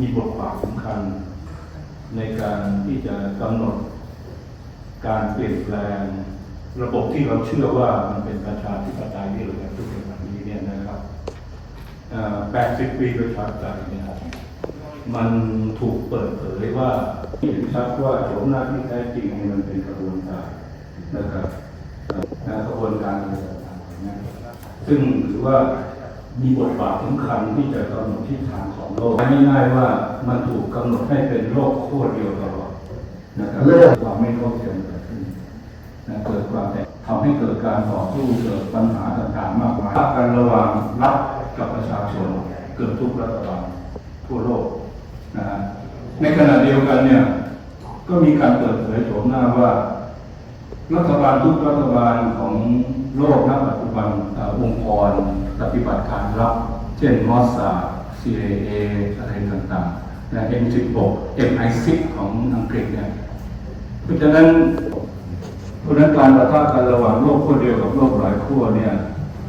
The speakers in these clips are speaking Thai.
มีบทบาทสำคัญ ในการที่จะกำหนดการเปลี่ยนแปลง ระบบที่เราเชื่อว่ามันเป็นประชาธิปไตยที่เราทุกอย่างนี้เนี่ยนะครับ80 ปีประชาธิปไตยเนี่ยครับมันถูกเปิดเผยว่าเห็นชัดว่าโฉมหน้าที่แท้จริงมันเป็นกระบวนการนะครับกระบวนการอะไรต่างๆซึ่งถือว่า มีบทบาทสำคัญที่จะกำหนดทิศทางของโลกง่ายๆว่ามันถูกกำหนดให้เป็นโลกขั้วเดียวตลอดนะครับเรื่องความไม่เข้าใจเกิดขึ้นนะเกิดความแตกทำให้เกิดการต่อสู้เกิดปัญหาต่างๆมากมายการระหว่างรัฐกับประชาชนเกิดทุกรัฐบาลทั่วโลกนะฮะในขณะเดียวกันเนี่ยก็มีการเปิดเผยโฉมหน้าว่า รัฐบาลทุกรัฐบาลของ โลกณปัจจุบันออองค์กรปฏิบัติการลับ เช่นมอสซา CIA อะไรต่างๆและ M16 MI6 ของอังกฤษเนี่ยเพราะฉะนั้นเพราะฉะนั้นการประทะกันระหว่างโลกขั้วเดียวกับโลกหลายขั้วเนี่ย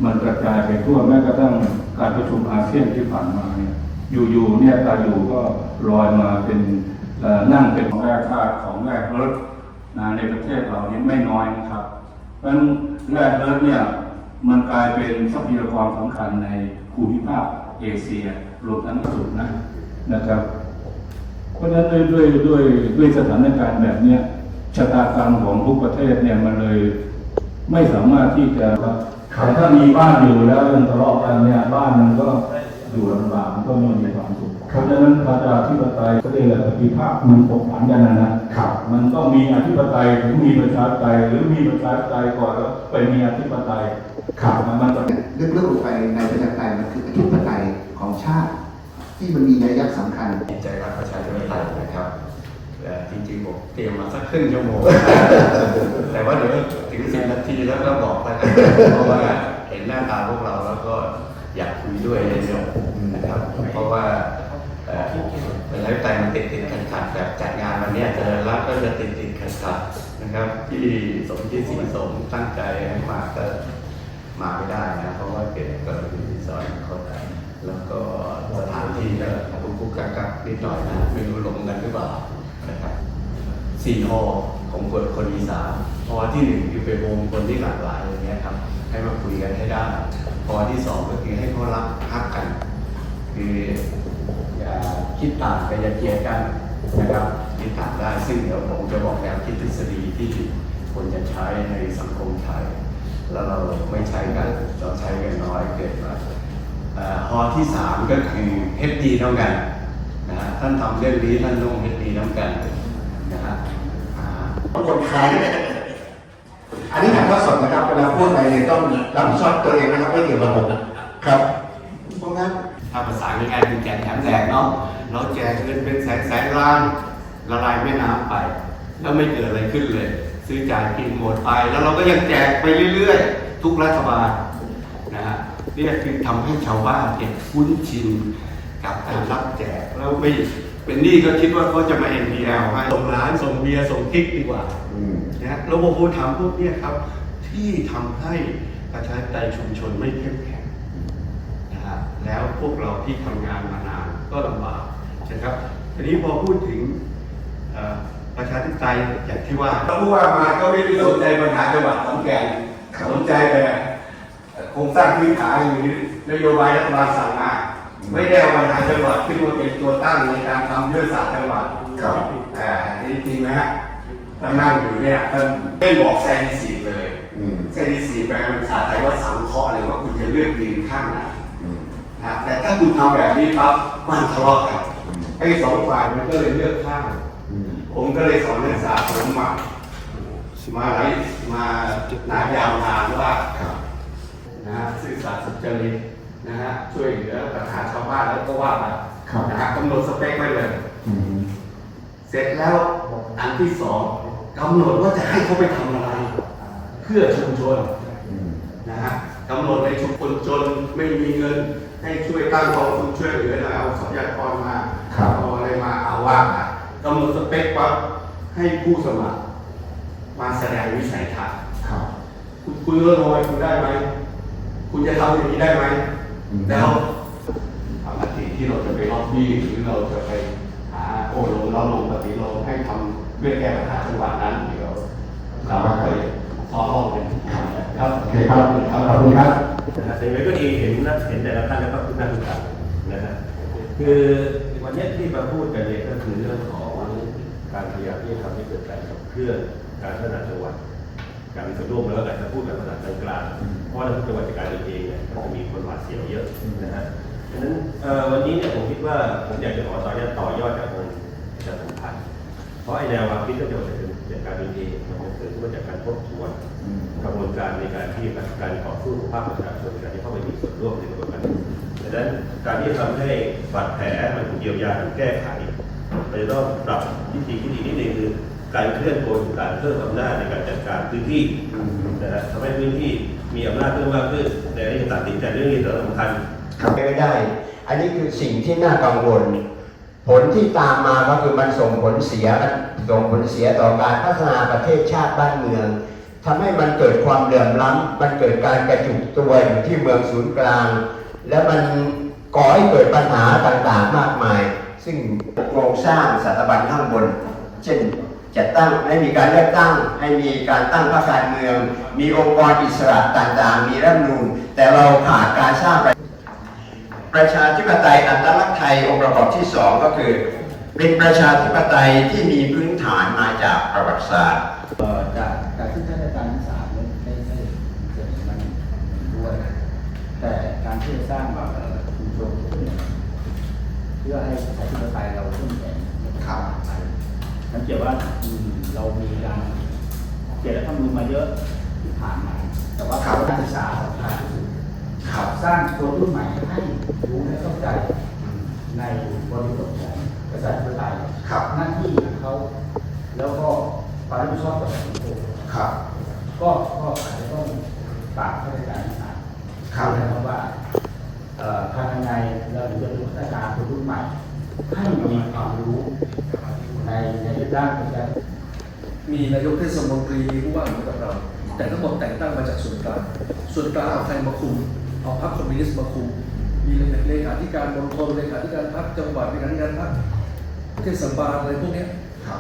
มันกระจายไปทั่วแม้กระทั่งการประชุมอาเซียนที่ผ่านมาเนี่ยอยู่ๆเนี่ยตาอยู่ก็ลอยมาเป็นนั่งเป็นของแรกธาตุของแรกเอิร์ธนะในประเทศเรานี่ไม่น้อยนะครับ ราะนั้นแร่เอิร์ธเนี่ยมันกลายเป็นทรัพยากรสำคัญในภูมิภาคเอเชียรวมทั้งสุดนะนะครับ เพราะฉะนั้นด้วยด้วยด้วยสถานการณ์แบบเนี้ยชะตากรรมของทุกประเทศเนี่ยมันเลยไม่สามารถที่จะแต่ถ้ามีบ้านอยู่แล้วยังทะเลาะกันเนี่ยบ้านมันก็อยู่ลำบากมันก็ไม่มีความสุข ราะฉะนั้นประชาธิปไตยก็เรียกว่าปฏิภาคมันตกผันกันนะนะครับมันต้องมีอธิปไตยถึงมีประชาธิปไตยหรือมีประชาธิปไตยก่อนแล้วไปมีอธิปไตยครับมันจะลึกๆลงไปในประชาธิปไตยมันคืออธิปไตยของชาติ ที่มันมีนัยยะสำคัญใจรักประชาธิปไตยนะครับเอ่อจริงๆผมเตรียมมาสักครึ่งชั่วโมงแต่ว่าเดี๋ยวถึงสิบนาทีแล้วก็บอกแล้วกันเพราะว่าเห็นหน้าตาพวกเราแล้วก็อยากคุยด้วยเลยเนี่ยนะครับ เพราะว่า เอ่อประชาธิปไตยมันติดติดขัดขัดแบบจัดงานวันนี้เจริญรักก็จะติดติดขัดขัดนะครับที่สมที่สีสมตั้งใจให้มาก็มาไม่ได้นะเพราะว่าเกิดกรณีซอยคนแล้วก็สถานที่ก็กุกกุกกักกักนิดหน่อยนะไม่รู้ลงกันหรือเปล่านะครับสี่ฮอของคนคนอีสานฮอที่หนึ่งคือไปโฮมคนที่หลากหลายอย่างเงี้ยครับ ให้มาคุยกันให้ได้ฮอที่สองก็คือให้เขารักฮักกัน คือ คิดต่างกันอย่าเกียดกันนะครับคิดต่างได้ซึ่งเดี๋ยวผมจะบอกแนวคิดทฤษฎีที่ควรจะใช้ในสังคมไทย แล้วเราไม่ใช้กันเราใช้กันน้อยเกินไปเอ่อฮอที่สามก็คือเฮดดีเท่ากันนะฮะท่านทำเรื่องนี้ท่านต้องเฮดดีเท่ากันนะฮะอ่าคนขายอันนี้ถ่ายทอดสดนะครับเวลาพูดไปเนี่ยต้องรับผิดชอบตัวเองนะครับไม่เกี่ยวกับผมครับ ถ้าภาษาง่ายๆคือแจกแถมแจกเนาะเราแจกเงินเป็นแสนแสนล้านละลายแม่น้ำไป แล้วไม่เกิดอะไรขึ้นเลย ซื้อจ่ายกินหมดไป แล้วเราก็ยังแจกไปเรื่อยๆ ทุกรัฐบาลนะฮะนี่คือทำให้ชาวบ้านเนี่ยคุ้นชินกับการรับแจกแล้วไม่เป็นหนี้ก็คิดว่าเขาจะมา NPL ให้ส่งร้านส่งเบียร์ส่งทิกดีกว่าอืมนะระบบภูธรรมพวกเนี้ยครับ ที่ทำให้ประชาธิปไตยชุมชนไม่เข้มแข็งนะฮะ แล้วพวกเราที่ทำงานมานานก็ลำบากนะครับทีนี้พอพูดถึงเอ่อประชาธิปไตยอย่างที่ว่าผู้ว่ามาก็ไม่ได้สนใจปัญหาจังหวัดขอนแก่นสนใจแต่โครงสร้างพื้นฐานหรือนโยบายรัฐบาลสั่งมาไม่ได้เอาปัญหาจังหวัดขึ้นมาเป็นตัวตั้งในการทำยุทธศาสตร์จังหวัดครับอ่านี่จริงไหมฮะท่านนั่งอยู่เนี่ยท่านไม่บอกแซนดิสีเลยอืมแซนดิสีแปลเป็นภาษาไทยว่าสังเคราะห์เลยว่าคุณจะเลือกยืนข้างไหนอืม นะแต่ถ้าคุณทำแบบนี้ปั๊บมันทะเลาะกันไอ้สองฝ่ายมันก็เลยเลือกข้างอืมผมก็เลยสอนนักศึกษาผมมามาหลายมานานยาวนานว่าครับนะฮะสื่อสารสุจริตนะฮะช่วยเหลือปัญหาชาวบ้านแล้วก็ว่าไปครับนะฮะกำหนดสเปคไว้เลยอืมเสร็จแล้วอันที่สองกำหนดว่าจะให้เขาไปทำอะไร เพื่อชุมชนอืมนะฮะกำหนดในชุมชนจนไม่มีเงิน ให้ช่วยตั้งกองทุนช่วยเหลือหน่อยเอาทรัพยากรมาครับเอาอะไรมาเอาว่าอะกำหนดสเปคปั๊บให้ผู้สมัคร มาแสดงวิสัยทัศน์ครับคุณคุณเลื่อนลอยคุณได้ไหมคุณจะทำอย่างนี้ได้ไหมแล้วทำหน้าที่ที่เราจะไปล็อบบี้หรือเราจะไปหาโอ้ลงเราลงปฏิโลมให้ทำเพื่อแก้ปัญหาจังหวัดนั้นเดี๋ยวเราไปฟอลโล่กัน ครับโอเคครับขอบคุณครับนะฮะแต่ยังไงก็ดีเห็นนะเห็นแต่ละท่านแล้วก็ทุกท่านทุกท่านนะฮะคือวันนี้ที่มาพูดกันเนี่ยก็คือเรื่องของการพยายามที่จะทำให้เกิดการขับเคลื่อนการพัฒนาจังหวัดการมีส่วนร่วมแล้วกันจะพูดแบบภาษากลางๆเพราะว่าจังหวัดจัดการเองเนี่ยก็จะมีคนหวาดเสียวเยอะนะฮะฉะนั้นเอ่อวันนี้เนี่ยผมคิดว่าผมอยากจะขอต่อยอดต่อยอดจากองค์อาจารย์สมพันธ์เพราะไอ้แนวความคิดเรื่องจังหวัดจัดการเองมันเกิดขึ้นมาจากการทบทวน กระบวนการในการที่การต่อสู้ภาคประชาชนการที่เข้าไปมีส่วนร่วมในกระบวนการดังนั้นการที่ทำให้บาดแผลมันถูกเยียวยาถูกแก้ไขเราจะต้องปรับวิธีที่ดีนิดนึงคือการเคลื่อนตัวถึงการเพิ่มอำนาจในการจัดการพื้นที่นะฮะทำให้พื้นที่มีอำนาจเพิ่มมากขึ้นในการที่จะตัดสินใจเรื่องนี้สำคัญทำไม่ได้ อันนี้คือสิ่งที่น่ากังวล ผลที่ตามมาก็คือมันส่งผลเสียมันส่งผลเสียต่อการพัฒนาประเทศชาติบ้านเมือง ทำให้มันเกิดความเหลื่อมล้ำมันเกิดการกระจุกตัวอยู่ที่เมืองศูนย์กลาง และมันก่อให้เกิดปัญหาต่างๆมากมาย ซึ่งโครงสร้างสถาบันข้างบน เช่นจัดตั้งให้มีการเลือกตั้ง ให้มีการตั้งพรรคการเมือง มีองค์กรอิสระต่างๆ มีรัฐธรรมนูญแต่เราขาดการสร้างประชาธิปไตยอัตลักษณ์ไทยองค์ประกอบที่สองก็คือ เป็นประชาธิปไตยที่มีพื้นฐานมาจากประวัติศาสตร์จากจากที่ท่านอาจารย์นิสาได้ได้ได้เสนอมันด้วย แต่ การที่จะสร้างแบบชุมชนขึ้นเนี่ยเพื่อให้ประชาธิปไตยเราเข้มแข็งครับไปนั่นเกี่ยวว่าอืมเรามีการเขียนรัฐธรรมนูญมาเยอะที่ผ่านมา แต่ว่าการศึกษาสำคัญที่สุดสร้างคนรุ่นใหม่ให้รู้และเข้าใจในบริบทของประชาธิปไตยครับหน้าที่ของเขาแล้วก็ความรับผิดชอบต่อสังคมครับก็ก็อาจจะต้องฝากข้าราชการทหารครับ นะครับว่าเอ่อทำยังไงเราถึงจะเป็นข้าราชการคนรุ่นใหม่ ให้มีความรู้ในในด้านของการมีนายกเทศมนตรีผู้ว่าเหมือนกับเรา แต่ทั้งหมดแต่งตั้งมาจากส่วนกลางส่วนกลางเอาใครมาคุมเอาพรรคคอมมิวนิสต์มาคุมมีเลขาธิการมณฑลเลขาธิการพรรคจังหวัดเลขาธิการพรรคเทศบาลอะไรพวกนี้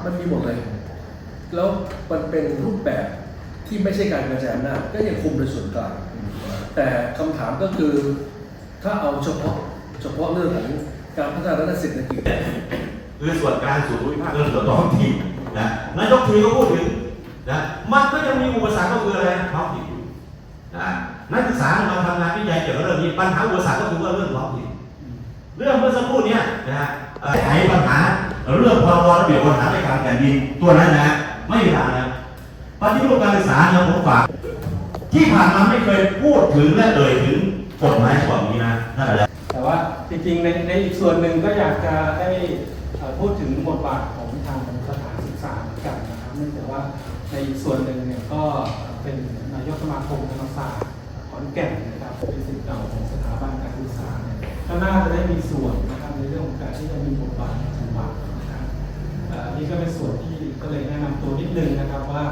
มันมีหมดเลย แล้วมันเป็นรูปแบบ ที่ไม่ใช่การกระจายอำนาจก็ยังคุมโดยส่วนกลาง แต่คำถามก็คือถ้าเอาเฉพาะเฉพาะเรื่องของการพัฒนาด้านเศรษฐกิจคือส่วนกลางส่วนภูมิภาคและส่วนท้องถิ่นนะนายกทีก็พูดถึงนะมันก็ยังมีอุปสรรคก็คืออะไรท้องถิ่นนะนักศึกษามาทำงานวิจัยเกี่ยวกับเรื่องนี้ปัญหาอุปสรรคก็คือว่าเรื่องท้องถิ่นเรื่องเมื่อสักครู่เนี้นะฮะเอ่อไขปัญหาเรื่องพรบระเบียบปัญหาในการแผ่นดินตัวนั้นนะไม่มีทางนะ ปฏิรูปการศึกษาเนี่ยผมฝากที่ผ่านมาไม่เคยพูดถึงและเอ่ยถึงกฎหมายฉบับนี้นะท่านอาจารแต่ว่าจริงๆในในอีกส่วนหนึ่งก็อยากจะได้พูดถึงบทบาทของทางสถานศึกษาเหมือนกันนะครับเนื่องจากว่าในอีกส่วนหนึ่งเนี่ยก็เป็นนายกสมาคมธรรมศาสตร์ขอนแก่นนะครับเป็นศิษย์เก่าของสถาบันการศึกษาเนี่ยก็น่าจะได้มีส่วนนะครับในเรื่องของการที่จะมีบทบาทในจังหวัดนะครับอ่อนี่ก็เป็นส่วนที่ก็เลยแนะนำตัวนิดนึงนะครับว่า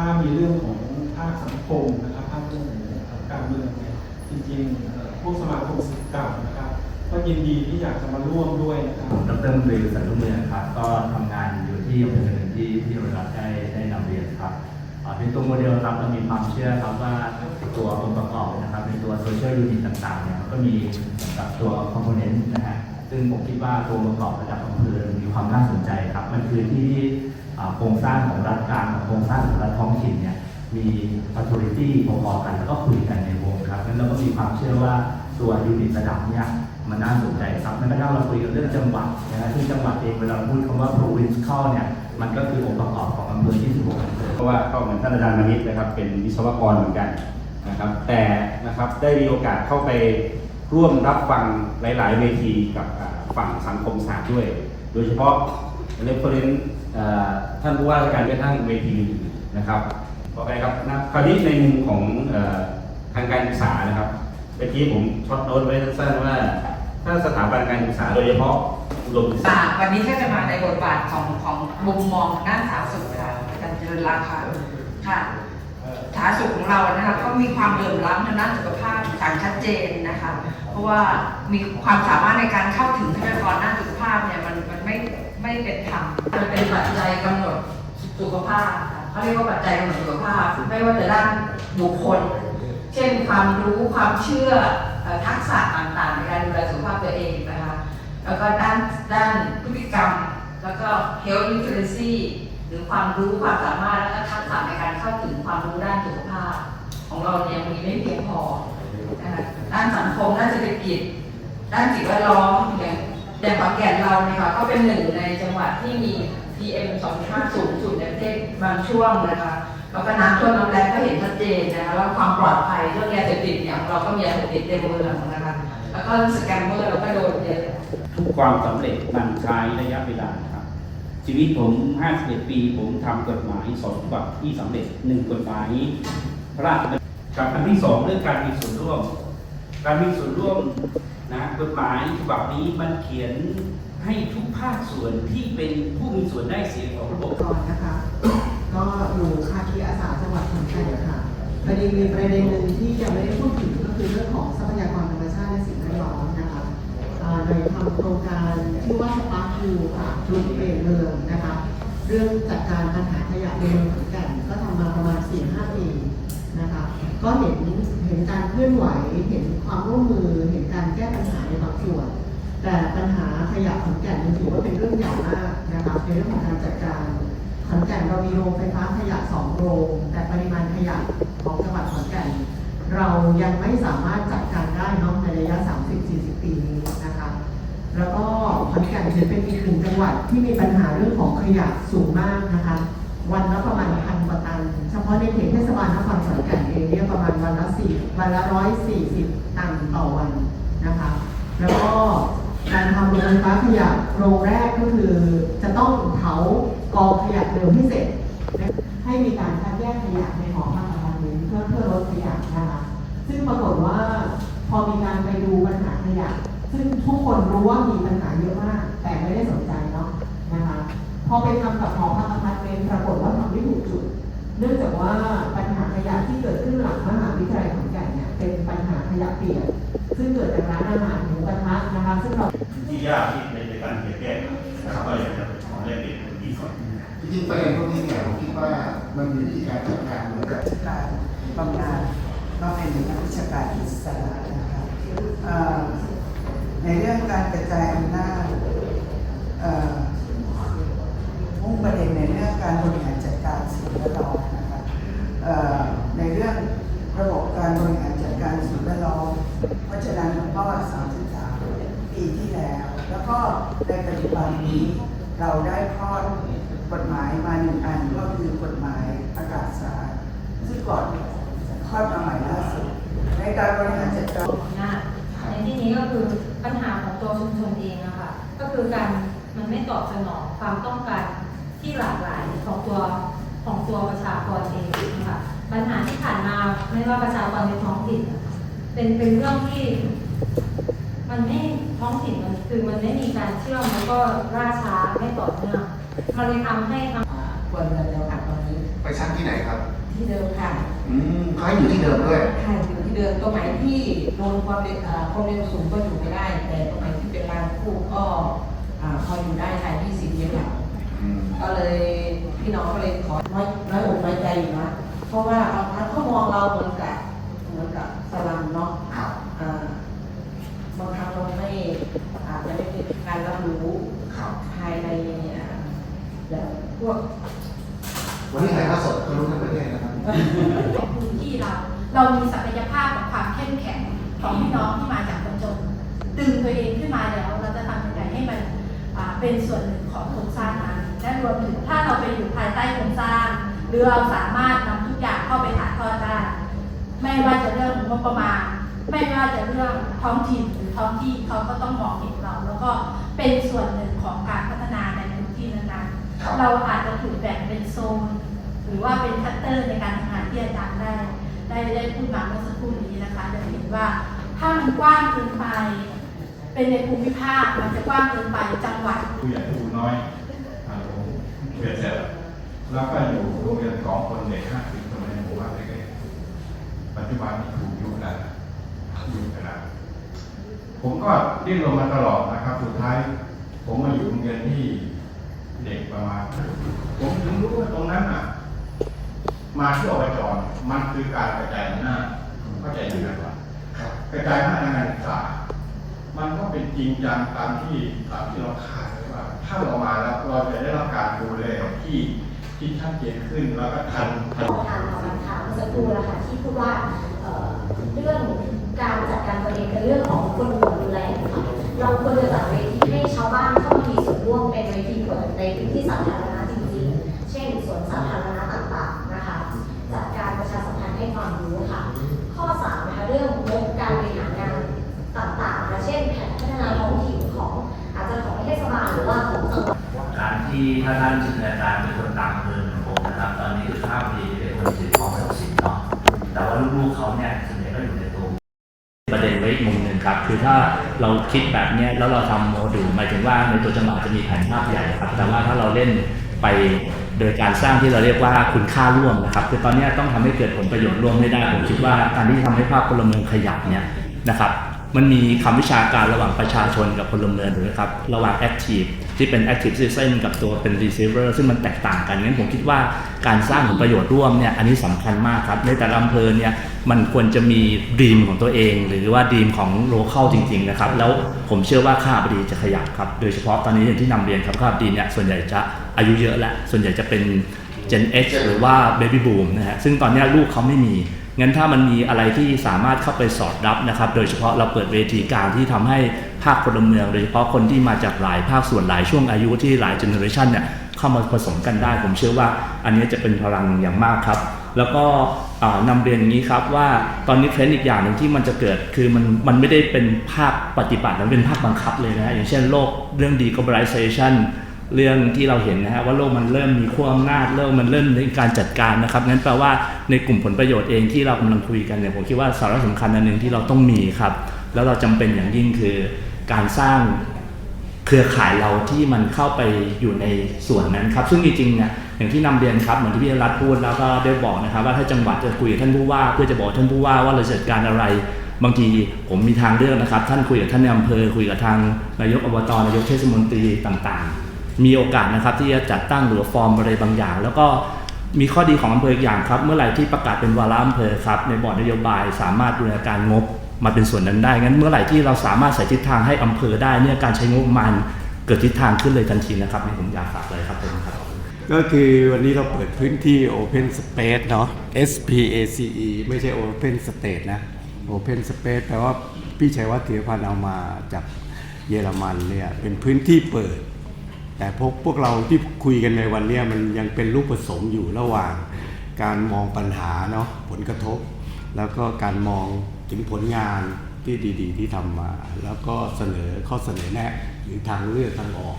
ถ้ามีเรื่องของภาคสังคมนะครับภาคเรื่องของการเมืองเนี่ยจริงๆพวกสมาคมศิษย์เก่านะครับก็ยินดีที่อยากจะมาร่วมด้วยนะครับผมดรมนตรีสันตุเมืองครับ ก็ทำงานอยู่ที่อำเภอหนึ่งที่ที่เราได้ได้นำเรียนครับอ่าเป็นตัวโมเดลครับเรามีความเชื่อครับว่าตัวองค์ประกอบนะครับในตัวโซเชียลยูนิตต่างๆเนี่ยมันก็มีกับตัวคอมโพเนนต์นะฮะซึ่งผมคิดว่าตัวองค์ประกอบระดับอำเภอมีความน่าสนใจครับ มันคือที่อ่ โครงสร้างของรัฐกลางกับโครงสร้างของรัฐท้องถิ่นเนี่ยมี authority พอๆกันแล้วก็คุยกันในวงครับงั้นเราก็มีความเชื่อว่าตัวยูนิตระดับเนี่ยมันน่าสนใจครับแม้กระทั่งเราคุยกันเรื่องจังหวัดนะฮะซึ่งจังหวัดเองเวลาพูดคำว่า provincial เนี่ยมันก็คือองค์ประกอบของอำเภอ26อำเภอเพราะว่าก็เหมือนท่านอาจารย์มานิดนะครับเป็นวิศวกรเหมือนกันนะครับแต่นะครับได้มีโอกาสเข้าไปร่วมรับฟังหลาย ๆ เวทีกับฝั่งสังคมศาสตร์ด้วย โดยเฉพาะเรฟเฟรนซ์ ท่านผู้ว่าราชการไปทั้งเวทีอื่นนะครับขอไปครับนะคราวนี้ในมุมของทางการศึกษานะครับเมื่อกี้ผมช็อตโน้ตไว้สั้นๆว่า ถ้าสถาบันการศึกษาโดยเฉพาะอุดมศึกษาค่วันนี้ก็จะมาในบทบาทของของมุมมองด้านสาธารณสุขค่ะอารเจริญรักษ์ค่ะค่ะสาธารณสุขของเรานะคะก็มีความเหลื่อมล้ำทางด้านสุขภาพอย่างชัดเจนนะคะ เพราะว่ามีความสามารถในการเข้าถึงทรัพยากรด้านสุขภาพเนี่ยมันมันไม่ ไม่เป็นธรรมมันเป็นปัจจัยกำหนดสุขภาพเขาเรียกว่าปัจจัยกำหนดสุขภาพ ไม่ว่าจะด้านบุคคล เช่นความรู้ความเชื่อทักษะต่างๆในการดูแลสุขภาพตัวเองนะคะแล้วก็ด้านด้านพฤติกรรม แล้วก็ health literacy หรือความรู้ความสามารถและก็ทักษะในการเข้าถึงความรู้ด้านสุขภาพ ของเราเนี่ยมีไม่เพียงพอด้านสังคมด้านเศรษฐกิจ ด้านสิ่งแวดล้อมอย่าง อย่างขอนแก่นเราเนี่ยค่ะก็เป็นหนึ่งในจังหวัดที่มี PM 2.5สูงสุดในประเทศบางช่วงนะคะแล้วก็น้ำท่วมน้ำแรงก็เห็นชัดเจนนะคะแล้วความปลอดภัยเรื่องยาเสพติดเนี่ยของเราก็มียาเสพติดเต็มเมืองนะคะแล้วก็สแกมเมอร์เราก็โดนเยอะทุกความสำเร็จมันใช้ระยะเวลาครับ ชีวิตผม 51 ปี ผมทำกฎหมายสองฉบับที่สำเร็จหนึ่งกฎหมายพระราชบัญญัติกับอันที่สองเรื่องการมีส่วนร่วม การมีส่วนร่วม นะกฎหมายฉบับนี้มันเขียนให้ทุกภาคส่วนที่เป็นผู้มีส่วนได้เสียของระบบก่อนนะคะ ก็อยู่ภาคีอาสาจังหวัดขอนแก่นค่ะพอดีมีประเด็นหนึ่งที่ยังไม่ได้พูดถึงก็คือเรื่องของทรัพยากรธรรมชาติและสิ่งแวดล้อมนะคะอ่าโดยทำโครงการชื่อว่าสปาร์คิวค่ะรุนเปลี่ยนเมืองนะคะ เรื่องจัดการปัญหาขยะในเมืองขอนแก่นก็ทำมาประมาณ4-5ปีนะคะ ก็เห็น เห็นการเคลื่อนไหว เห็นความร่วมมือ เห็นการแก้ปัญหาในบางส่วน แต่ปัญหาขยะขอนแก่นมันถือว่าเป็นเรื่องใหญ่มากนะคะในเรื่องของการจัดการขอนแก่นเรามีโรงไฟฟ้าขยะสองโรง แต่ปริมาณขยะของจังหวัดขอนแก่นเรายังไม่สามารถจัดการได้เนอกในระยะ 30-40 ปีนี้นะคะแล้วก็ขอนแก่นถือเป็นอีกหนึ่งจังหวัดที่มีปัญหาเรื่องของขยะสูงมากนะคะ วันละประมาณพันกว่าตัน เฉพาะในเขตเทศบาลนครขอนแก่นเองเนี่ยประมาณวันละสี่วันละร้อยสี่สิบตันต่อวันนะคะ แล้วก็การทำโรงไฟฟ้าขยะโรงแรกก็คือจะต้องเผากองขยะเดิมให้เสร็จ ให้มีการคัดแยกขยะในหอพักอพารเมนต์เพื่อเพื่อลดขยะนะคะซึ่งปรากฏว่าพอมีการไปดูปัญหาขยะ ซึ่งทุกคนรู้ว่ามีปัญหาเยอะมาก แต่ไม่ได้สน พอไปทำกับหอพักอพาร์ตเมนต์ปรากฏว่าทำไม่ถูกจุด เนื่องจากว่าปัญหาขยะที่เกิดขึ้นหลังมหาวิทยาลัยขอนแก่นเนี่ยเป็นปัญหาขยะเปียกซึ่งเกิดจากร้านอาหารหมูกระทะนะคะ ซึ่งเราที่ยากที่ในการเก็บแก้นะครับก็อยากจะขอแลกเปลี่ยนที่ก่อนจริงๆประเด็นพวกนี้เนี่ยผมคิดว่ามันมีวิธีการจัดการเหมือนกับการบำนาญก็เป็นนักวิชาการอิสระนะคะเอ่อในเรื่องการกระจายอำนาจ มุ่งประเด็นในเรื่องการบริหารจัดการสิ่งแวดล้อมนะคะในเรื่องระบบการบริหารจัดการสิ่งแวดล้อมเพราะฉะนั้นก็33 ปีที่แล้ว แล้วก็ในปัจจุบันนี้เราได้คลอดกฎหมายมาหนึ่งอันก็คือกฎหมายอากาศสาซึ่งก่อนคลอดมาใหม่ล่าสุดในการบริหารจัดการในที่นี้ก็คือปัญหาของตัวชุมชนเองนะคะก็คือการมันไม่ตอบสนองความต้องการ ที่หลากหลายของตัวของตัวประชากรเองนะคะปัญหาที่ผ่านมาไม่ว่าประชากรในท้องถิ่นอะเป็นเป็นเรื่องที่ มันไม่ท้องถิ่นมันคือมันไม่มีการเชื่อมแล้วก็ล่าช้าไม่ต่อเนื่องมันเลยทำให้ทางควรเงินแล้วค่ะตอนนี้ ไปชั้นที่ไหนครับ ที่เดิมค่ะอืมเขาให้อยู่ที่เดิมด้วยค่ะอยู่ที่เดิมตรงไหนที่โดนความเร็วอ่าความเร็วสูงก็อยู่ไม่ได้ แต่ตรงไหนที่เป็นรางคู่ก็อ่าพออยู่ได้ค่ะ20เมตรหลัง ก็เลยพี่น้องก็เลยขอน้อยน้อยอกน้อยใจอยู่นะ เพราะว่าบางครั้งเขามองเราเหมือนกับเหมือนกับสลัมเนาะอ่าบางครั้งเราไม่อาจจะไม่มีการรับรู้ภายในอ่าอย่างพวก วันนี้ถ่ายทอดสดก็รู้ทั้งประเทศนะครับของพื้นที่เรา เรามีศักยภาพกับความเข้มแข็งของพี่น้องที่มาจากคนจนดึงตัวเองขึ้นมาแล้ว เราจะทำยังไงให้มันอ่าเป็นส่วนหนึ่งของโครงสร้างนั้น และรวมถึงถ้าเราไปอยู่ภายใต้โครงสร้าง หรือเราสามารถนำทุกอย่างเข้าไปถ่ายทอดได้ ไม่ว่าจะเรื่องงบประมาณ ไม่ว่าจะเรื่องท้องถิ่นหรือท้องที่เขาก็ต้องมองเห็นเรา แล้วก็เป็นส่วนหนึ่งของการพัฒนาในพื้นที่นั้นๆเราอาจจะถูกแบ่งเป็นโซน หรือว่าเป็นคัตเตอร์ในการทำงานที่อาจารย์ได้ ได้ได้พูดมาเมื่อสักครู่นี้นะคะจะเห็นว่าถ้ามันกว้างเกินไป เป็นในภูมิภาคมันจะกว้างเกินไปจังหวัดผู้ใหญ่ผู้น้อยอ่าผม เบ็ดเสร็จแล้วก็อยู่โรงเรียนสองคนเด็กห้าสิบคนในหมู่บ้านเล็กๆปัจจุบันนี้ถูกยุบแล้วยุบไปแล้วผมก็ดิ้นรนมาตลอดนะครับ สุดท้าย ผมมาอยู่โรงเรียนที่เด็กประมาณ ผมถึงรู้ว่าตรงนั้นอะ มาที่อบจมันคือการกระจายอำนาจเข้าใจยังไงวะกระจายอำนาจทางการศึกษา มันก็เป็นจริงจังตามที่ตามที่เราคาด ถ้าเรามาแล้วเราจะได้รับการดูแลที่ที่ชัดเจนขึ้นแล้วก็ทันทันประธานของคำถามเมื่อสักครู่นะคะที่พูดว่าเรื่องการจัดการตัวเองเป็นเรื่องของคนดูแลเราควรจะจัดเวทีให้ชาวบ้านเข้ามามีส่วนร่วมเป็นเวทีเปิดในพื้นที่สาธารณะ ที่ถ้าท่านจินตนาการเป็นคนต่างอำเภอเหมือนผมนะครับ ตอนนี้คือภาพดีเป็นคนสิทธิ์ของศักดิ์สิทธิ์เนาะแต่ว่าลูกๆเขาเนี่ยส่วนใหญ่ก็อยู่ในตัวประเด็นไว้อีกมุมหนึ่งครับ คือถ้าเราคิดแบบเนี้ยแล้วเราทำโมดูลหมายถึงว่าในตัวจังหวะจะมีแผนภาพใหญ่ครับ แต่ว่าถ้าเราเล่นไปโดยการสร้างที่เราเรียกว่าคุณค่าร่วมนะครับ คือตอนนี้ต้องทำให้เกิดผลประโยชน์ร่วมให้ได้ผมคิดว่าการที่ทำให้ภาคพลเมืองขยับเนี่ยนะครับ มันมีคำวิชาการระหว่างประชาชนกับพลเมืองถูกไหมครับ ระหว่าง active ที่เป็น active citizen กับตัวเป็น receiver ซึ่งมันแตกต่างกันงั้นผมคิดว่าการสร้างผลประโยชน์ร่วมเนี่ยอันนี้สำคัญมากครับ ในแต่ละอำเภอเนี่ยมันควรจะมีดีมของตัวเอง หรือว่าดีมของ local จริงๆนะครับ แล้วผมเชื่อว่าค่าบดีจะขยับครับ โดยเฉพาะตอนนี้อย่างที่นำเรียนครับค่าบดีเนี่ยส่วนใหญ่จะอายุเยอะแล้วส่วนใหญ่จะเป็น Gen X หรือว่า Baby Boom นะฮะซึ่งตอนนี้ลูกเขาไม่มี งั้นถ้ามันมีอะไรที่สามารถเข้าไปสอดรับนะครับ โดยเฉพาะเราเปิดเวทีการที่ทำให้ภาคพลเมือง โดยเฉพาะคนที่มาจากหลายภาคส่วนหลายช่วงอายุที่หลายเจเนอเรชันเนี่ยเข้ามาผสมกันได้ ผมเชื่อว่าอันนี้จะเป็นพลังอย่างมากครับ แล้วก็อ่านำเรียนอย่างนี้ครับว่าตอนนี้เทรนด์อีกอย่างหนึ่งที่มันจะเกิดคือมันมันไม่ได้เป็นภาคปฏิบัติมันเป็นภาคบังคับเลยนะฮะอย่างเช่นโลกเรื่อง deglobalization เรื่องที่เราเห็นนะฮะว่าโลกมันเริ่มมีขั้วอำนาจโลกมันเริ่มในการจัดการนะครับงั้นแปลว่าในกลุ่มผลประโยชน์เองที่เรากำลังคุยกันเนี่ยผมคิดว่าสาระสำคัญอันหนึ่งที่เราต้องมีครับ แล้วเราจำเป็นอย่างยิ่งคือการสร้างเครือข่ายเราที่มันเข้าไปอยู่ในส่วนนั้นครับ ซึ่งจริงๆเนี่ยอย่างที่นำเรียนครับเหมือนที่พี่รัฐพูดแล้วก็ได้บอกนะครับ ว่าถ้าจังหวัดจะคุยกับท่านผู้ว่า เพื่อจะบอกท่านผู้ว่าว่าเราจะจัดการอะไรบางทีผมมีทางเลือกนะครับ ท่านคุยกับท่านในอำเภอคุยกับทางนายกอบตนายกเทศมนตรีต่างๆ มีโอกาสนะครับที่จะจัดตั้งหรือฟอร์มอะไรบางอย่าง แล้วก็มีข้อดีของอำเภออีกอย่างครับ เมื่อไหร่ที่ประกาศเป็นวาระอำเภอครับในบอร์ดนโยบายสามารถดูแลการงบมาเป็นส่วนนั้นได้งั้นเมื่อไหร่ที่เราสามารถใส่ทิศทางให้อำเภอได้เนี่ยการใช้งบมาณเกิดทิศทางขึ้นเลยทันทีนะครับนี่ผมอยากฝากเลยครับผมครับก็คือวันนี้เราเปิดพื้นที่ Open Space เนาะ S P A C E ไม่ใช่ Open State นะ Open Space แปลว่าพี่ชัยวัฒน์ธีรพันธ์เอามาจากเยอรมันเนี่ยเป็นพื้นที่เปิด แต่พวกพวกเราที่คุยกันในวันนี้มันยังเป็นลูกผสมอยู่ระหว่าง การมองปัญหาเนาะผลกระทบ แล้วก็การมองถึงผลงานที่ดี ๆ ที่ทำมา แล้วก็เสนอข้อเสนอแนะหรือทางเลือกทางออก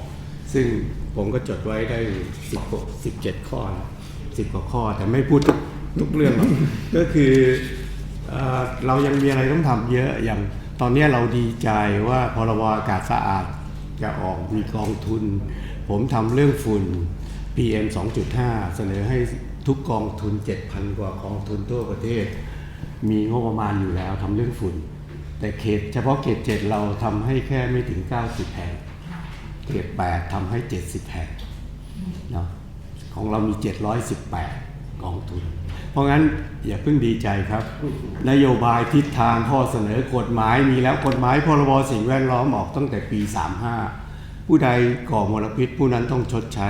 ซึ่งผมก็จดไว้ได้10 17 ข้อนะ10กว่าข้อแต่ไม่พูดทุกเรื่องหรอกก็คือเอ่อเรายังมีอะไรต้องทำเยอะอย่างตอนนี้เราดีใจว่าพรบอากาศสะอาดจะออกมีกองทุน ผมทำเรื่องฝุ่น PM 2.5 เสนอให้ทุกกองทุน 7,000 กว่ากองทุนทั่วประเทศ มีงบประมาณอยู่แล้วทำเรื่องฝุ่น แต่เขตเฉพาะเขต 7 เราทำให้แค่ไม่ถึง 90 แห่งเขต 8ทำให้ 70 แห่งเนาะของเรามี 718 กองทุน เพราะงั้นอย่าเพิ่งดีใจครับ นโยบายทิศทางข้อเสนอกฎหมายมีแล้วกฎหมายพรบสิ่งแวดล้อมออกตั้งแต่ปี 35 ผู้ใดก่อมลพิษ ผู้นั้นต้องชดใช้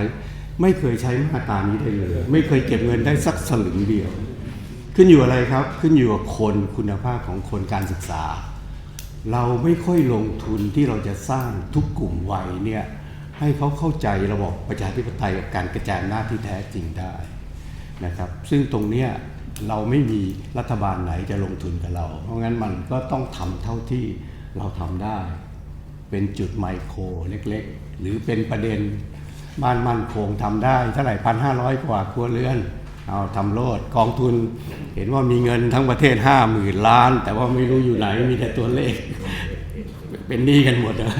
ไม่เคยใช้มาตรานี้ได้เลย ไม่เคยเก็บเงินได้สักสลึงเดียว ขึ้นอยู่อะไรครับขึ้นอยู่กับคนคุณภาพของคนการศึกษา เราไม่ค่อยลงทุนที่เราจะสร้างทุกกลุ่มวัยเนี่ยให้เขาเข้าใจระบบประชาธิปไตยกับการกระจายอำนาจที่แท้จริงได้นะครับซึ่งตรงเนี้ยเราไม่มีรัฐบาลไหนจะลงทุนกับเรา เพราะงั้นมันก็ต้องทำเท่าที่เราทำได้ เป็นจุดไมโครเล็กๆ หรือเป็นประเด็นบ้านมั่นคงทำได้เท่าไหร่พันห้าร้อยกว่าครัวเรือนเอาทำโลดกองทุนเห็นว่ามีเงินทั้งประเทศห้าหมื่นล้าน แต่ว่าไม่รู้อยู่ไหนมีแต่ตัวเลข เป็นหนี้กันหมดนะ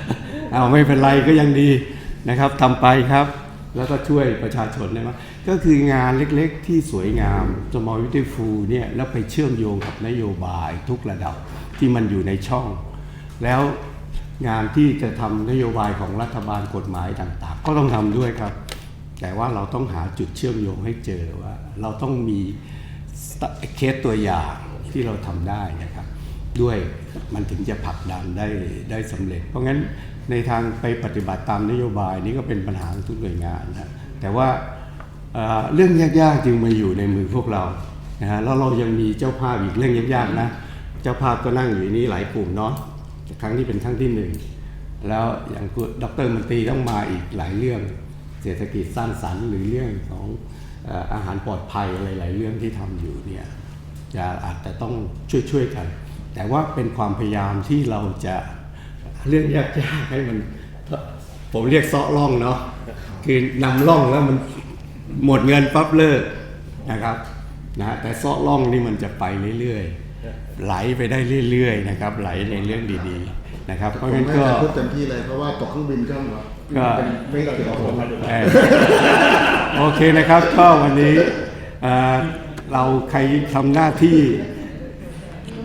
เอาไม่เป็นไรก็ยังดีนะครับทำไปครับ แล้วก็ช่วยประชาชนได้ไหมก็คืองานเล็กๆ ที่สวยงาม small beautiful เนี่ยแล้วไปเชื่อมโยงกับนโยบายทุกระดับที่มันอยู่ในช่อง แล้ว งานที่จะทำนโยบายของรัฐบาลกฎหมายต่างๆ ก็ต้องทำด้วยครับ แต่ว่าเราต้องหาจุดเชื่อมโยงให้เจอว่า เราต้องมีเคสตัวอย่างที่เราทำได้นะครับ ด้วยมันถึงจะผลักดันได้ได้สำเร็จ เพราะงั้นในทางไปปฏิบัติตามนโยบายนี้ก็เป็นปัญหาทุกหน่วยงานนะแต่ว่าเอ่อเรื่องยากๆจึงมาอยู่ในมือพวกเรานะฮะแล้วเรายังมีเจ้าภาพอีกเรื่องยากๆนะ เจ้าภาพก็นั่งอยู่นี่หลายกลุ่มเนาะ ครั้งนี้เป็นครั้งที่หนึ่งแล้วอย่างดรมันตรีต้องมาอีกหลายเรื่อง เศรษฐกิจสร้างสรรค์หรือเรื่องของอาหารปลอดภัยอะไรหลายเรื่องที่ทำอยู่เนี่ยจะอาจจะต้องช่วยๆกัน แต่ว่าเป็นความพยายามที่เราจะเรื่องยากๆให้มันผมเรียกเซาะล่องเนาะคือนำล่องแล้วมันหมดเงินปั๊บเลิกนะครับนะแต่เซาะล่องนี่มันจะไปเรื่อยๆ ไหลไปได้เรื่อยๆนะครับไหลในเรื่องดีๆนะครับเพราะผมงั้นไม่ก็ได้พูดเต็มที่เลยเพราะว่าตกเครื่องบินก็ก็ไม่เกี่ยวกับผมเอ่อโอเคนะครับก็วันนี้เอ่อเราใครทำหน้าที่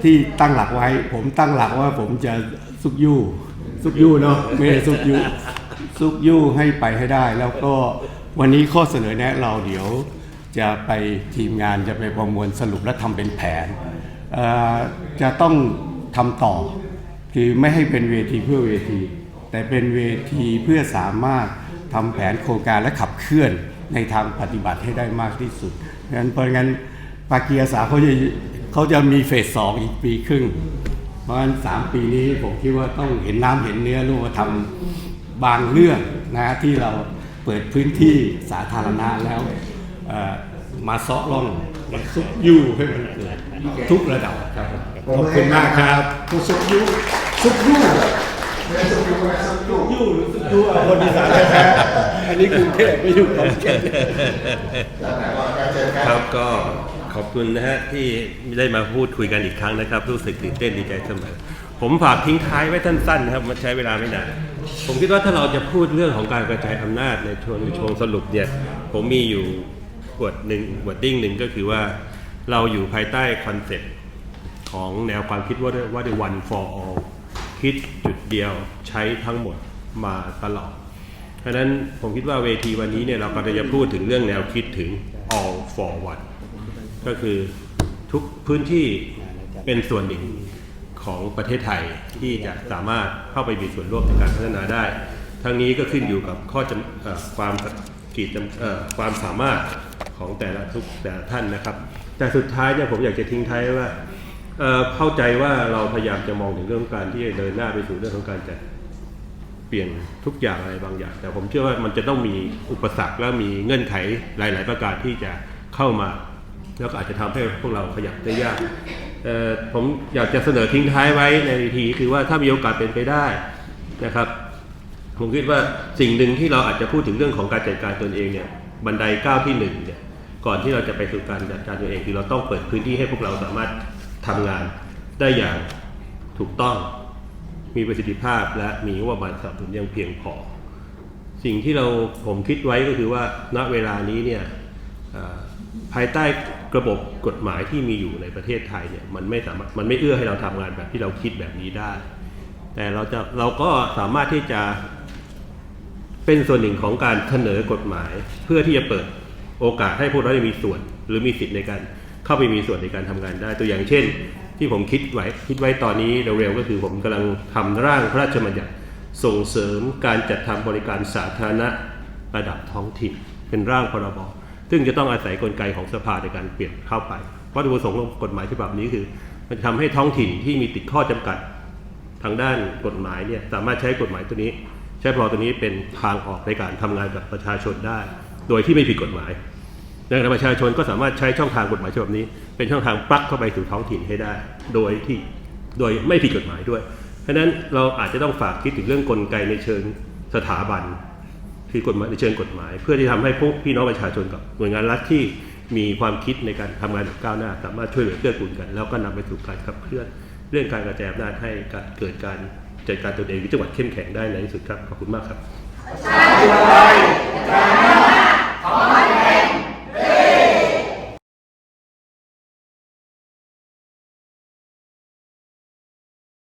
ที่ตั้งหลักไว้ ผมตั้งหลักว่าผมจะซุกยู่ซุกยู่เนาะไม่ได้ซุกยู่ซุกยู่ให้ไปให้ได้ แล้วก็วันนี้ข้อเสนอแนะเราเดี๋ยวจะไปทีมงานจะไปประมวลสรุปและทำเป็นแผนเอ่อ จะต้องทำต่อ คือไม่ให้เป็นเวทีเพื่อเวที แต่เป็นเวทีเพื่อสามารถทำแผนโครงการและขับเคลื่อนในทางปฏิบัติให้ได้มากที่สุดเพราะฉะนั้นเพราะงั้นปากียาสาเขาจะเขาจะมีเฟสสองอีกปีครึ่ง เพราะฉะนั้นสามปีนี้ผมคิดว่าต้องเห็นน้ำเห็นเนื้อรู้ว่าทำบางเรื่องนะที่เราเปิดพื้นที่สาธารณะแล้วมาเซาะล่อง มาซุกยู่ให้มันเกิดทุกระดับครับขอบคุณมากครับคุณซุกยุซุกยุไม่ใช่ซุกยุนะซุกยุยู่หรือซุกยู่อะคนอีสานแท้ๆอันนี้กรุงเทพไม่อยู่ขอนแก่นครับก็ขอบคุณนะฮะที่ได้มาพูดคุยกันอีกครั้งนะครับ รู้สึกตื่นเต้นดีใจเสมอผมฝากทิ้งท้ายไว้สั้นๆนะครับมันใช้เวลาไม่นานผมคิดว่าถ้าเราจะพูดเรื่องของการกระจายอำนาจในช่วงช่วงสรุปเนี่ยผมมีอยู่ บทหนึ่งบทดิ้งหนึ่งก็คือว่าเราอยู่ภายใต้คอนเซ็ปต์ของแนวความคิดว่าว่า the one for all คิดจุดเดียวใช้ทั้งหมดมาตลอดเพราะนั้นผมคิดว่าเวทีวันนี้เนี่ยเราก็จะพูดถึงเรื่องแนวคิดถึง all for one ก็คือทุกพื้นที่เป็นส่วนหนึ่งของประเทศไทยที่จะสามารถเข้าไปมีส่วนร่วมในการพัฒนาได้ ทั้งนี้ก็ขึ้นอยู่กับข้อจำความขีดความสามารถ ของแต่ละทุกแต่ละท่านนะครับ แต่สุดท้ายเนี่ยผมอยากจะทิ้งท้ายว่าเเข้าใจว่าเราพยายามจะมองถึงเรื่องการที่จะเดินหน้าไปสู่เรื่องของการจัดเปลี่ยนทุกอย่างอะไรบางอย่าง แต่ผมเชื่อว่ามันจะต้องมีอุปสรรคและมีเงื่อนไขหลาย ๆ ประการที่จะเข้ามา แล้วก็อาจจะทำให้พวกเราขยับได้ยากผมอยากจะเสนอทิ้งท้ายไว้ในวิธีคือว่าถ้ามีโอกาสเป็นไปได้นะครับผมคิดว่าสิ่งหนึ่งที่เราอาจจะพูดถึงเรื่องของการจัดการตนเองเนี่ยบันไดก้าวที่หนึ่งเนี่ย ก่อนที่เราจะไปสู่การจัดการตัวเองคือเราต้องเปิดพื้นที่ให้พวกเราสามารถทำงานได้อย่างถูกต้องมีประสิทธิภาพและมีงบประมาณสนับสนุนอย่างเพียงพอ สิ่งที่เราผมคิดไว้ก็คือว่าณเวลานี้เนี่ยภายใต้ระบบกฎหมายที่มีอยู่ในประเทศไทยเนี่ยมันไม่สามารถมันไม่เอื้อให้เราทำงานแบบที่เราคิดแบบนี้ได้ แต่เราจะเราก็สามารถที่จะเป็นส่วนหนึ่งของการเสนอกฎหมาย เพื่อที่จะเปิด โอกาสให้พวกเราได้มีส่วน หรือมีสิทธิ์ในการเข้าไปมีส่วนในการทำงานได้ ตัวอย่างเช่น ที่ผมคิดไว้คิดไว้ตอนนี้เร็วๆก็คือผมกำลังทำร่างพระราชบัญญัติส่งเสริมการจัดทำบริการสาธารณะระดับท้องถิ่น เป็นร่างพรบซึ่งจะต้องอาศัยกลไกของสภาในการเปลี่ยนเข้าไป เพราะวัตถุประสงค์ของกฎหมายฉบับนี้คือ มันทำให้ท้องถิ่นที่มีติดข้อจำกัดทางด้านกฎหมายเนี่ยสามารถใช้กฎหมายตัวนี้ ใช้พรตัวนี้เป็นทางออกในการทำงานกับประชาชนได้ โดยที่ไม่ผิดกฎหมาย ดังนั้นประชาชนก็สามารถใช้ช่องทางกฎหมายฉบับนี้ เป็นช่องทางปลักเข้าไปสู่ท้องถิ่นให้ได้ โดยที่โดยไม่ผิดกฎหมายด้วย เพราะฉะนั้นเราอาจจะต้องฝากคิดถึงเรื่องกลไกในเชิงสถาบันคือกฎหมายในเชิงกฎหมาย เพื่อที่ทำให้พวกพี่น้องประชาชนกับหน่วยงานรัฐที่มีความคิดในการทำงานแบบก้าวหน้า สามารถช่วยเหลือเกื้อกูลกัน แล้วก็นำไปสู่การขับเคลื่อนเรื่องการกระจายอำนาจให้เกิดการจัดการตนเองที่จังหวัดเข้มแข็งได้ในที่สุดครับขอบคุณมากครับ